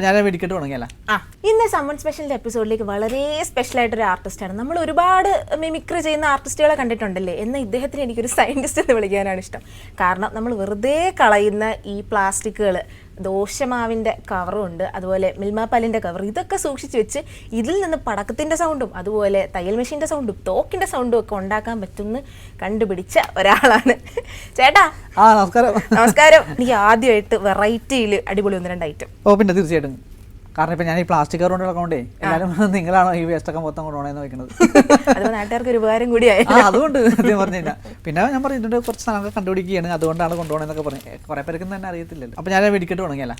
അപ്പോൾ ഞാൻ വെടിക്കെട്ട് തുടങ്ങിയല്ല? ആ. ഇന്ന് സമ്മൺ സ്പെഷ്യലിന്റെ എപ്പിസോഡിലേക്ക് വളരെ സ്പെഷ്യൽ ആയിട്ടൊരു ആണ്. നമ്മൾ ഒരുപാട് മിമിക്രി ചെയ്യുന്ന ആർട്ടിസ്റ്റുകളെ കണ്ടിട്ടുണ്ടല്ലേ? എന്നാൽ ഇദ്ദേഹത്തിന് എനിക്കൊരു സയന്റിസ്റ്റ് എന്ന് വിളിക്കാനാണ് ഇഷ്ടം. കാരണം നമ്മൾ വെറുതെ കളയുന്ന ഈ പ്ലാസ്റ്റിക്കുകൾ ദോശമാവിന്റെ കവറും ഉണ്ട് അതുപോലെ മിൽമാപ്പാലിന്റെ കവർ ഇതൊക്കെ സൂക്ഷിച്ച് വെച്ച് ഇതിൽ നിന്ന് പടക്കത്തിന്റെ സൗണ്ടും അതുപോലെ തയ്യൽ മെഷീന്റെ സൗണ്ടും തോക്കിന്റെ സൗണ്ടും ഒക്കെ ഉണ്ടാക്കാൻ പറ്റുമെന്ന് കണ്ടുപിടിച്ച ഒരാളാണ്. ചേട്ടാ ആ നമസ്കാരം. നമസ്കാരം. എനിക്ക് ആദ്യമായിട്ട് വെറൈറ്റിയിൽ അടിപൊളി ഒന്ന് രണ്ട് ഐറ്റം ഓ പിന്നെ തീർച്ചയായിട്ടും. കാരണം ഇപ്പം ഞാൻ ഈ പ്ലാസ്റ്റിക് കവർ കൊണ്ട് എല്ലാവരും നിങ്ങളാണോ ഈ വേസ്റ്റ് ഒക്കെ മൊത്തം കൊണ്ടുപോകണമെന്ന് വെക്കുന്നത് നാട്ടുകാർക്ക് ഒരു ഉപകാരം കൂടിയായി ആ അതുകൊണ്ട് അദ്ദേഹം പറഞ്ഞില്ല പിന്നെ ഞാൻ പറഞ്ഞിട്ടുണ്ട് കുറച്ച് സാധനങ്ങൾ കണ്ടുപിടിക്കുകയാണ് അതുകൊണ്ടാണ് കൊണ്ടുപോകണമെന്നൊക്കെ പറഞ്ഞു. കുറേ പേർക്ക് തന്നെ അറിയത്തില്ലല്ലോ. അപ്പോൾ ഞാൻ വെടിക്കെട്ട് തുടങ്ങിയല്ല.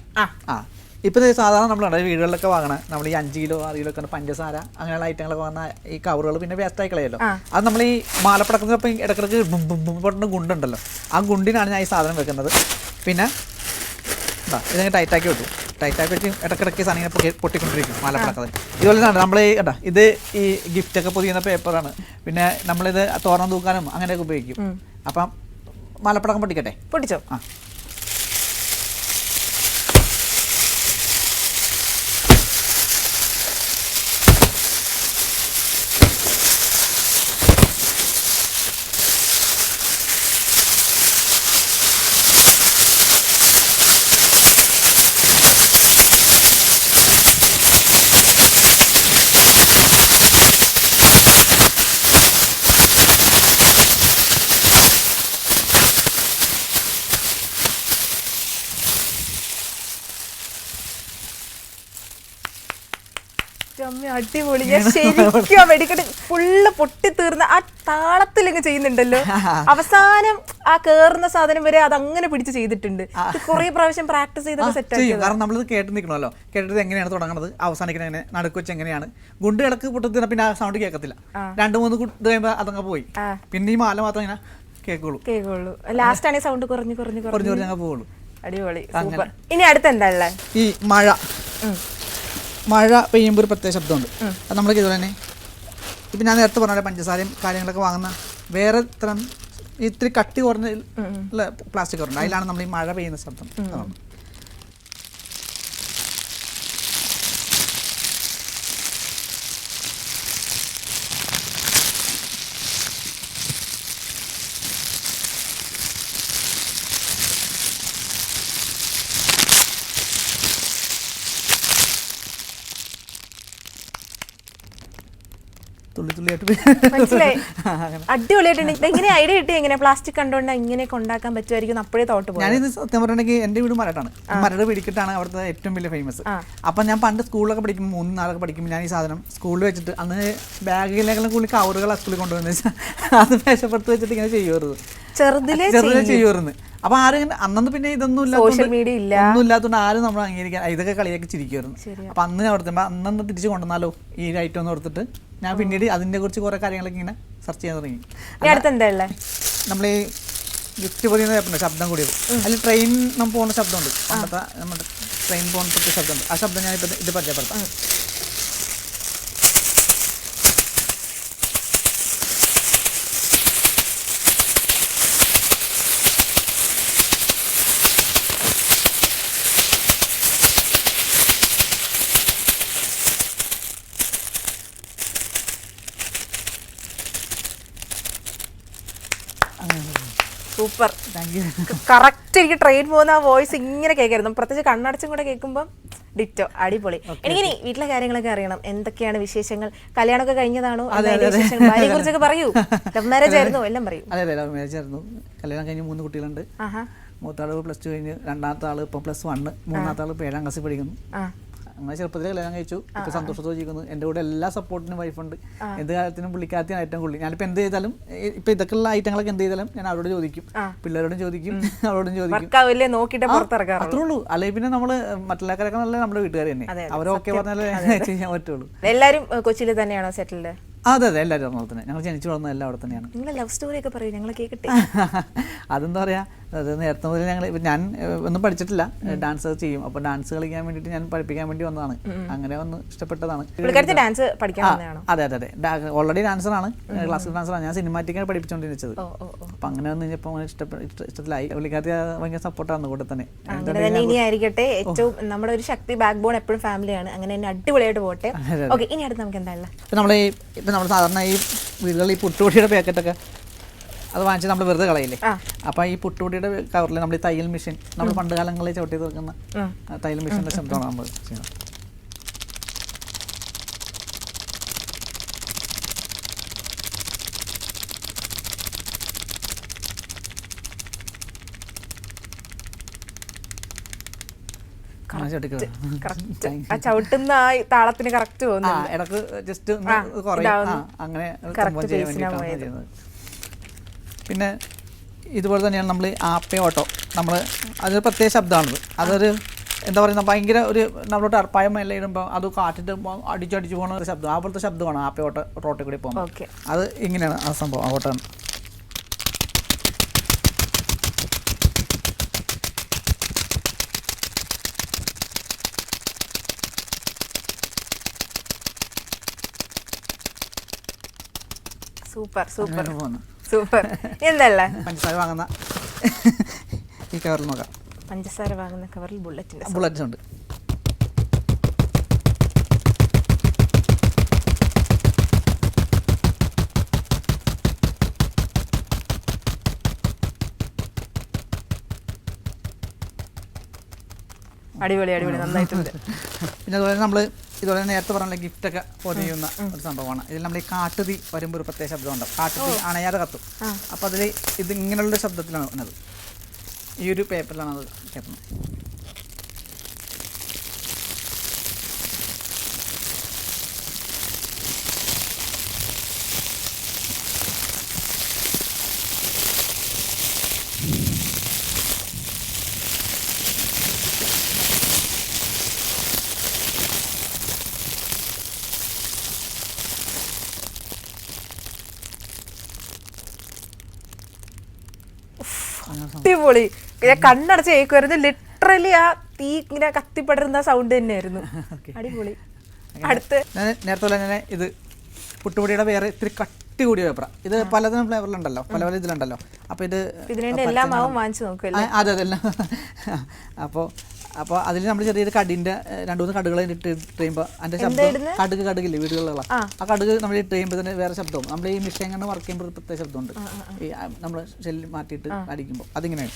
ആ. ഇപ്പോൾ സാധാരണ നമ്മൾ വീടുകളിലൊക്കെ വാങ്ങണം. നമ്മൾ ഈ അഞ്ച് കിലോ ആറ് കിലോ ഒക്കെ പഞ്ചസാര അങ്ങനെയുള്ള ഐറ്റങ്ങളൊക്കെ വന്ന ഈ കവറുകൾ പിന്നെ വേസ്റ്റ് ആയി കളയല്ലോ അത് നമ്മൾ ഈ മാലപ്പടക്കുന്നപ്പം ഇടക്കിടക്ക് ബും ബും ബും പൊട്ടുന്ന ഗുണ്ടുണ്ടല്ലോ. ആ ഗുണ്ടിനാണ് ഞാൻ ഈ സാധനം വെക്കുന്നത്. പിന്നെ ഇതാ ഇതങ്ങ് ടൈറ്റാക്കി വെക്കും ടൈറ്റാക്കി വെച്ച് ഇടക്കിടക്ക് സാധനം ഇങ്ങനെ പൊട്ടി- പൊട്ടിക്കൊണ്ടിരിക്കും മാലപ്പടക്കത് ഇതുപോലെ തന്നെ നമ്മൾ ഈ കേട്ടോ ഇത് ഈ ഗിഫ്റ്റൊക്കെ പൊതിയുന്ന പേപ്പറാണ് പിന്നെ നമ്മളിത് തോരണം തൂക്കാനും അങ്ങനെയൊക്കെ ഉപയോഗിക്കും. അപ്പം മാലപ്പടക്കം പൊട്ടിക്കട്ടെ? പൊട്ടിച്ചോ? ആ. അടിപൊളി. ഞാൻ ശരിക്കും വെടിക്കെട്ട് ഫുള്ള് പൊട്ടി തീർന്ന് ആ താളത്തിലങ്ങ് ചെയ്യുന്നുണ്ടല്ലോ. അവസാനം ആ കേറുന്ന സാധനം വരെ അത് അങ്ങനെ പിടിച്ച് ചെയ്തിട്ടുണ്ട്. കുറെ പ്രാവശ്യം പ്രാക്ടീസ് ചെയ്തൊക്കെ സെറ്റ് ചെയ്യും. കാരണം നമ്മളിത് കേട്ട് നിൽക്കണമല്ലോ കേട്ടിട്ട് എങ്ങനെയാണ് തുടങ്ങുന്നത് അവസാനിക്കുന്നത് എങ്ങനെ നടുക്ക് വെച്ച് എങ്ങനെയാണ്? ഗുണ്ട് കിടക്ക് പൊട്ടത്തിന് പിന്നെ ആ സൗണ്ട് കേൾക്കത്തില്ല. രണ്ട് മൂന്ന് ഇത് കഴിയുമ്പോൾ അതങ്ങ് പോയി. പിന്നെ ഈ മാല മാത്രം ഇങ്ങനെ കേൾക്കുള്ളൂ. കേൾക്കുള്ളൂ. ലാസ്റ്റ് ആണ് സൗണ്ട് കുറഞ്ഞു കുറഞ്ഞു കുറഞ്ഞു കുറഞ്ഞു. പോകുള്ളൂ അടിപൊളി. സൂപ്പർ. ഇനി അടുത്ത് എന്താ ഈ മഴ. മഴ പെയ്യുമ്പോൾ ഒരു പ്രത്യേക ശബ്ദമുണ്ട്. അത് നമ്മൾ ഇതുപോലെ തന്നെ. ഇപ്പം ഞാൻ നേരത്തെ പറഞ്ഞ പഞ്ചസാരയും കാര്യങ്ങളൊക്കെ വാങ്ങുന്ന വേറെ തരം ഇത്തിരി കട്ടി കുറഞ്ഞ പ്ലാസ്റ്റിക് ഉണ്ട്? അതിലാണ് നമ്മൾ ഈ മഴ പെയ്യുന്ന ശബ്ദം. തുള്ളി തുള്ളിയായിട്ട് മനസ്സിലായി. അടിപൊളിയായിട്ടുണ്ട് ഇത് എങ്ങനെ ഐഡിയ കിട്ടി? എങ്ങനെ പ്ലാസ്റ്റിക് കണ്ടുകൊണ്ട് ഇങ്ങനെയൊക്കെ ഉണ്ടാക്കാൻ പറ്റുമായിരിക്കും എന്ന് അപ്പോഴേ തോട്ട് ഞാൻ ഞാനിത് സത്യം പറഞ്ഞിട്ടുണ്ടെങ്കിൽ എന്റെ വീട് മരട്ടാണ് മരട് പിടിക്കിട്ടാണ് അവിടുത്തെ ഏറ്റവും വലിയ ഫേമസ് അപ്പം ഞാൻ പണ്ട് സ്കൂളിലൊക്കെ പഠിക്കുമ്പോൾ മൂന്ന് നാളൊക്കെ പഠിക്കുമ്പോൾ ഞാൻ ഈ സാധനം സ്കൂളിൽ വെച്ചിട്ട് അന്ന് ബാഗിലേക്കാളും കൂടുതൽ കവറുകൾ സ്കൂളിൽ കൊണ്ടുവന്ന് വെച്ചാൽ അത് മേശപ്പുറത്ത് വെച്ചിട്ട് ഇങ്ങനെ ചെയ്യുമായിരുന്നു. ചെറുതിലെ ചെറുതിലെ ചെയ്യുമായിരുന്നു. അപ്പൊ ആരും ഇങ്ങനെ പിന്നെ ഇതൊന്നും ഇല്ലാത്തതുകൊണ്ട് സോഷ്യൽ മീഡിയ ഇല്ല. ഒന്നും ഇല്ലാത്തതുകൊണ്ട് ആരും നമ്മൾ അംഗീകരിക്കാൻ ഇതൊക്കെ കളിയാക്കി ചിരിക്കുമായിരുന്നു. അപ്പൊ അന്ന് ഞാൻ ഓർത്തുമ്പോ അന്നൊന്ന് തിരിച്ചു കൊണ്ടുവന്നാലോ ഈ ഐറ്റം ഒന്ന് ഓർത്തിട്ട് ഞാൻ പിന്നീട് അതിനെ കുറിച്ച് കുറെ കാര്യങ്ങളൊക്കെ ഇങ്ങനെ സെർച്ച് ചെയ്യാൻ തുടങ്ങി. നമ്മൾ ഈ ഗിഫ്റ്റ് പൊതിയുന്ന കേൾപ്പുണ്ട് ശബ്ദം കൂടിയത് അതിൽ ട്രെയിൻ നമ്മൾ പോകുന്ന ശബ്ദമുണ്ട് പണ്ടത്തെ നമ്മുടെ ട്രെയിൻ പോകുന്ന ശബ്ദമുണ്ട് ആ ശബ്ദം ഞാൻ ഇപ്പം ഇത് പരിചയപ്പെടുത്താം സൂപ്പർ താങ്ക് യു കറക്റ്റ് എനിക്ക് ട്രെയിൻ പോകുന്ന ആ വോയിസ് ഇങ്ങനെ കേൾക്കായിരുന്നു. പ്രത്യേകിച്ച് കണ്ണടച്ചും കൂടെ കേൾക്കുമ്പോൾ ഡിറ്റോ അടിപൊളി. എനിക്കിനി വീട്ടിലെ കാര്യങ്ങളൊക്കെ അറിയണം. എന്തൊക്കെയാണ് വിശേഷങ്ങൾ? കല്യാണമൊക്കെ കഴിഞ്ഞതാണോ? ഭാര്യയെ കുറിച്ചൊക്കെ പറയൂ. ലവ് മാരേജ് ആയിരുന്നു എല്ലാം പറയൂ. അതെ അതെ ലവ് മാരേജ് ആയിരുന്നു. കല്യാണം കഴിഞ്ഞ് മൂന്ന് കുട്ടികളുണ്ട്. മൂത്താൾ പ്ലസ് ടു കഴിഞ്ഞ് രണ്ടാമത്തെ ആൾ ഇപ്പൊ പ്ലസ് വണ്ണ് മൂന്നാമത്തെ ആൾ ഏഴാം ക്ലാസ്സിൽ പഠിക്കുന്നു. അങ്ങനെ ചെറുപ്പത്തിൽ കല്യാണം കഴിച്ചു. ഇപ്പൊ സന്തോഷത്തോടെ ജീവിക്കുന്നു. എന്റെ കൂടെ എല്ലാ സപ്പോർട്ടിനും വൈഫുണ്ട്. എന്ത് കാര്യത്തിനും പുള്ളിക്കാത്തിയാണ് ഏറ്റവും കൂടുതൽ. ഞാനിപ്പോ എന്ത് ചെയ്താലും ഇപ്പൊ ഇപ്പൊ ഇതൊക്കെയുള്ള ഐറ്റങ്ങളൊക്കെ എന്ത് ചെയ്താലും ഞാൻ അവരോട് ചോദിക്കും. പിള്ളേരോടും ചോദിക്കും അവരോടും ചോദിക്കും. അത്രേ ഉള്ളൂ. അല്ലെങ്കിൽ പിന്നെ നമ്മൾ മറ്റുള്ളവരൊക്കെ നല്ല നമ്മുടെ വീട്ടുകാർ തന്നെ. അവരൊക്കെ പറഞ്ഞാലേ ചെയ്യാൻ പറ്റുള്ളൂ. എല്ലാരും കൊച്ചിയിൽ തന്നെയാണോ സെറ്റിൽഡ്? അതെ അതെ എല്ലാവരും എറണാകുളത്ത് തന്നെ. ഞങ്ങൾ ജനിച്ചു വളർന്ന എല്ലാം അവിടെ തന്നെയാണ്. നിങ്ങൾ ലവ് സ്റ്റോറിയൊക്കെ പറയൂ ഞങ്ങൾ കേൾക്കട്ടെ അതെന്താ പറയാ അത് നേരത്തെ മുതൽ ഞങ്ങൾ ഞാൻ ഒന്നും പഠിച്ചിട്ടില്ല. ഡാൻസ് ചെയ്യും. അപ്പോൾ ഡാൻസ് കളിക്കാൻ വേണ്ടിയിട്ട് ഞാൻ പഠിപ്പിക്കാൻ വേണ്ടി വന്നതാണ്. അങ്ങനെ വന്ന് ഇഷ്ടപ്പെട്ടതാണ്. ഡാൻസ് പഠിക്കാൻ അതെ അതെ അതെ. ഓൾറെഡി ആണ്. ക്ലാസിക്കൽ ഡാൻസറാണ് ഞാൻ സിനിമാറ്റിക്കാണ് പഠിപ്പിച്ചുകൊണ്ടിരിച്ചത് അപ്പം അങ്ങനെ വന്ന് കഴിഞ്ഞപ്പോൾ അങ്ങനെ ഇഷ്ടപ്പെട്ട ഇഷ്ടത്തിലായി. പുള്ളിക്കാരത്തി ഭയങ്കര സപ്പോർട്ടാണ് കൂടെ തന്നെ. അങ്ങനെ തന്നെ ഇനി ആയിരിക്കട്ടെ. ഏറ്റവും നമ്മുടെ ഒരു ശക്തി ബാക്ക് ബോൺ എപ്പോഴും ഫാമിലിയാണ് അങ്ങനെ തന്നെ അടിപൊളിയായിട്ട് പോട്ടെ. ഓക്കെ ഇനി അടുത്ത് നമുക്ക് എന്താ ഉള്ളത്? ഇപ്പം നമ്മൾ സാധാരണ ഈ വീടുകളിൽ ഈ പുട്ടുപൊടിയുടെ പാക്കറ്റൊക്കെ അത് വാങ്ങിച്ച് നമ്മൾ വെറുതെ കളയില്ലേ? അപ്പം അപ്പോൾ ഈ പുട്ടുപൊടിയുടെ കവറിൽ നമ്മൾ ഈ തയ്യൽ മെഷീൻ നമ്മൾ പണ്ട് കാലങ്ങളിൽ ചവിട്ടി തീർക്കുന്ന തയ്യൽ മെഷീനിലെ ശബ്ദമാണ് നമ്മൾ ചെയ്യുന്നത്. ആ, ചവിട്ടുന്ന ആ താളത്തിന് കറക്റ്റ് ആ പോകുന്നു ഇടയ്ക്ക് ജസ്റ്റ് ആ, കുറയും. ആ ഇതാവുന്നു. അങ്ങനെ Correct സംഭവം ചെയ്യാൻ pace നാ വേണ്ടിയിട്ടാണ് പോയത്. ചെയ്യുന്നത്. പിന്നെ ഇതുപോലെ തന്നെയാണ് നമ്മൾ ആപ്പേ ഓട്ടോ. നമ്മൾ അതൊരു പ്രത്യേക ശബ്ദമാണത്. അതൊരു എന്താ പറയുക ഭയങ്കര ഒരു നമ്മൾ ടർപ്പായം എല്ലാം ഇടുമ്പോൾ അത് കാറ്റിട്ട് മൊ- അടിച്ചടിച്ച് പോകുന്ന ഒരു ശബ്ദം. ആ പോലത്തെ ശബ്ദമാണ് ആപ്പേ ഓട്ടോ റോട്ടിൽ കൂടി പോകുമ്പോൾ ഓക്കെ. അത് ഇങ്ങനെയാണ് ആ സംഭവം ആ ഓട്ടം സൂപ്പർ സൂപ്പർ. പോകുന്നു സൂപ്പർ. എന്തല്ല പഞ്ചസാര വാങ്ങുന്ന ഈ കവറിൽ നോക്കാം പഞ്ചസാര വാങ്ങുന്ന കവറിൽ ബുള്ളറ്റ് ബുള്ളറ്റ് ഉണ്ട്. അടിപൊളി അടിപൊളി. നന്നായിട്ടുണ്ട്. പിന്നെ അതുപോലെ നമ്മൾ ഇതുപോലെ നേരത്തെ പറഞ്ഞ ഗിഫ്റ്റൊക്കെ പൊതിയുന്ന ഒരു സംഭവമാണ്. ഇതിൽ നമ്മൾ ഈ കാട്ടുതി വരുമ്പോൾ ഒരു പ്രത്യേക ശബ്ദമുണ്ടാവും കാട്ടുതി അണയാതെ കത്തും. അപ്പോൾ അതിൽ ഇത് ഇങ്ങനെയുള്ള ശബ്ദത്തിലാണ് ഈ ഒരു പേപ്പറിലാണ് അത് കത്തുന്നത് അങ്ങനെ സംഭവം. അടിപൊളി. ഞാൻ കണ്ണടച്ച് കേൾക്കുമായിരുന്നു ലിറ്ററലി ആ തീ ഇങ്ങനെ കത്തിപ്പടരുന്ന സൗണ്ട് തന്നെയായിരുന്നു. അടിപൊളി. അടുത്ത്. ഞാൻ നേരത്തെ പോലെ തന്നെ ഇത് പുട്ടുപൊടിയുടെ വേറെ ഇത്തിരി കട്ടി കൂടിയ പേപ്പറ ഇത് പലതരം ഫ്ലേവറിലുണ്ടല്ലോ പല പല ഇതിലുണ്ടല്ലോ. അപ്പോൾ ഇത് ഇതിനുവേണ്ടി എല്ലാ മാവും വാങ്ങിച്ചു നോക്കുമല്ലേ ആ, അതെ അതെല്ലാം. അപ്പോൾ അപ്പോൾ അതിൽ നമ്മൾ ചെറിയൊരു കടിന്റെ രണ്ടു മൂന്ന് കടുകൾ ഇട്ട് കഴിയുമ്പോൾ അതിന്റെ ശബ്ദം കടുക് കടുകില്ലേ വീടുകളിലുള്ള? ആ. കടുക് നമ്മൾ ഇട്ട് കഴിയുമ്പോൾ തന്നെ വേറെ ശബ്ദവും. നമ്മൾ ഈ മിഷീൻ കണ്ട് വർക്ക് ചെയ്യുമ്പോൾ ഒരു പ്രത്യേക ശബ്ദമുണ്ട്. ഈ നമ്മൾ ഷെല്ലിൽ മാറ്റിയിട്ട് അടിക്കുമ്പോൾ അതിങ്ങനെയാണ്.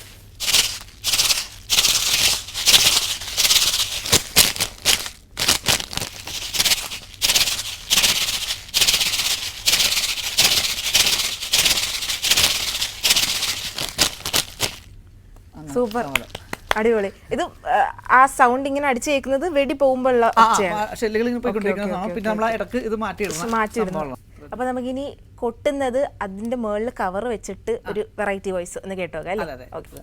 സൂപ്പർ. അടിപൊളി. ഇത് ആ, സൗണ്ട് ഇങ്ങനെ അടിച്ചു കേൾക്കുന്നത് വെടി പോകുമ്പോഴുള്ള പിന്നെ നമ്മൾ ഇടയ്ക്ക് ഇത് മാറ്റിയിടണം. അപ്പൊ നമുക്കിനി കൊട്ടുന്നത് അതിന്റെ മുകളിൽ കവർ വെച്ചിട്ട് ഒരു വെറൈറ്റി വോയിസ് ഒന്ന് കേട്ടോ അല്ലേ. ഓക്കെ.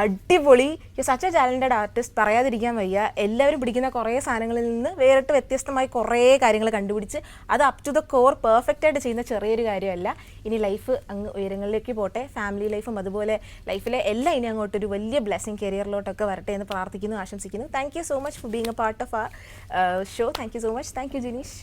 അടിപൊളി. സച്ച് എ ടാലന്റഡ് ആർട്ടിസ്റ്റ് പറയാതിരിക്കാൻ വയ്യ. എല്ലാവരും പിടിക്കുന്ന കുറേ സാധനങ്ങളിൽ നിന്ന് വേറിട്ട് വ്യത്യസ്തമായി കുറേ കാര്യങ്ങൾ കണ്ടുപിടിച്ച് അത് up to the core perfect ആയിട്ട് ചെയ്യുന്ന ചെറിയൊരു കാര്യമല്ല. ഇനി ലൈഫ് അങ്ങ് ഉയരങ്ങളിലേക്ക് പോട്ടെ. ഫാമിലി ലൈഫും അതുപോലെ ലൈഫിലെ എല്ലാം ഇനി അങ്ങോട്ടൊരു വലിയ ബ്ലെസ്സിങ് കരിയറിലോട്ടൊക്കെ വരട്ടെ എന്ന് പ്രാർത്ഥിക്കുന്നു ആശംസിക്കുന്നു. Thank you so much for being a part of ആ show thank you so much thank you Jineesh.